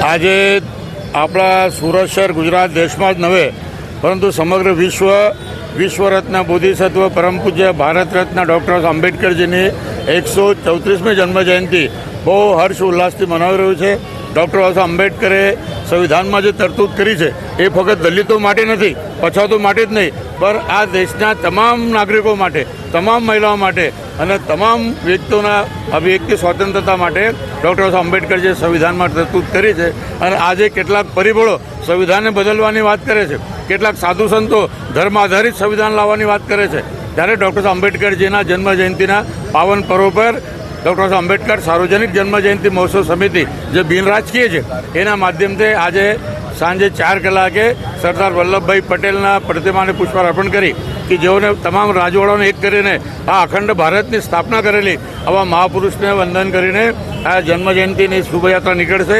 આજે આપણા સુરત શહેર ગુજરાત દેશમાં જ નવે, પરંતુ સમગ્ર વિશ્વ વિશ્વ રત્ન બોધિસત્વ, પરમ પૂજ્ય ભારત રત્ન ડૉક્ટર આંબેડકરજીની એકસો ચૌત્રીસમી જન્મજયંતિ બહુ હર્ષ ઉલ્લાસથી મનાવી રહ્યું છે. ડૉક્ટર બાબા આંબેડકરે સંવિધાનમાં જે તરતૂત કરી છે, એ ફક્ત દલિતો માટે નથી, પછાતો માટે જ નહીં, પણ આ દેશના તમામ નાગરિકો માટે, તમામ મહિલાઓ માટે અને તમામ વ્યક્તિઓના અભિવ્યક્તિ સ્વતંત્રતા માટે ડૉક્ટર બાબા આંબેડકર જે સંવિધાનમાં તરતૂત કરી છે અને આજે કેટલાક પરિબળો સંવિધાનને બદલવાની વાત કરે છે, કેટલાક સાધુ સંતો ધર્મ આધારિત સંવિધાન લાવવાની વાત કરે છે, ત્યારે ડૉક્ટર આંબેડકરજીના જન્મ જયંતિના પાવન પર્વ પર ડૉક્ટર આંબેડકર સાર્વજનિક જન્મજયંતિ મહોત્સવ સમિતિ જે બિન રાજકીય છે, એના માધ્યમથી આજે સાંજે ચાર કલાકે સરદાર વલ્લભભાઈ પટેલના પ્રતિમાને પુષ્પાર્પણ કરી કે જેઓને તમામ રાજવાડાઓને એક કરીને આ અખંડ ભારતની સ્થાપના કરેલી આવા મહાપુરુષને વંદન કરીને આ જન્મજયંતિની શુભયાત્રા નીકળશે.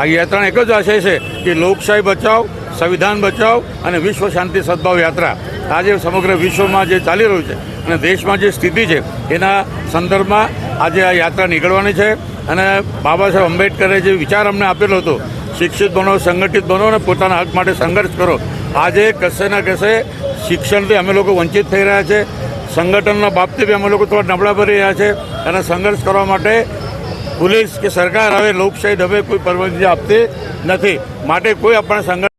આ યાત્રાનો એક જ આશય છે કે લોકશાહી બચાવ, સંવિધાન બચાવ અને વિશ્વ શાંતિ સદભાવ યાત્રા આજે સમગ્ર વિશ્વમાં જે ચાલી રહ્યું છે અને દેશમાં જે સ્થિતિ છે, એના સંદર્ભમાં આજે આ યાત્રા નીકળવાની છે અને બાબા સાહેબ આંબેડકરે જે વિચાર અમને આપેલો હતો, શિક્ષિત બનો, સંગઠિત બનો અને પોતાના હક માટે સંઘર્ષ કરો, આજે કશે ને કશે શિક્ષણથી અમે લોકો વંચિત થઈ રહ્યા છે, સંગઠનના બાબતે બી અમે લોકો થોડા નબળા પડી રહ્યા છે અને સંઘર્ષ કરવા માટે પોલીસ કે સરકાર હવે લોકશાહી હવે કોઈ પરવાનગી આપતી નથી. માટે કોઈ આપણા સંગઠન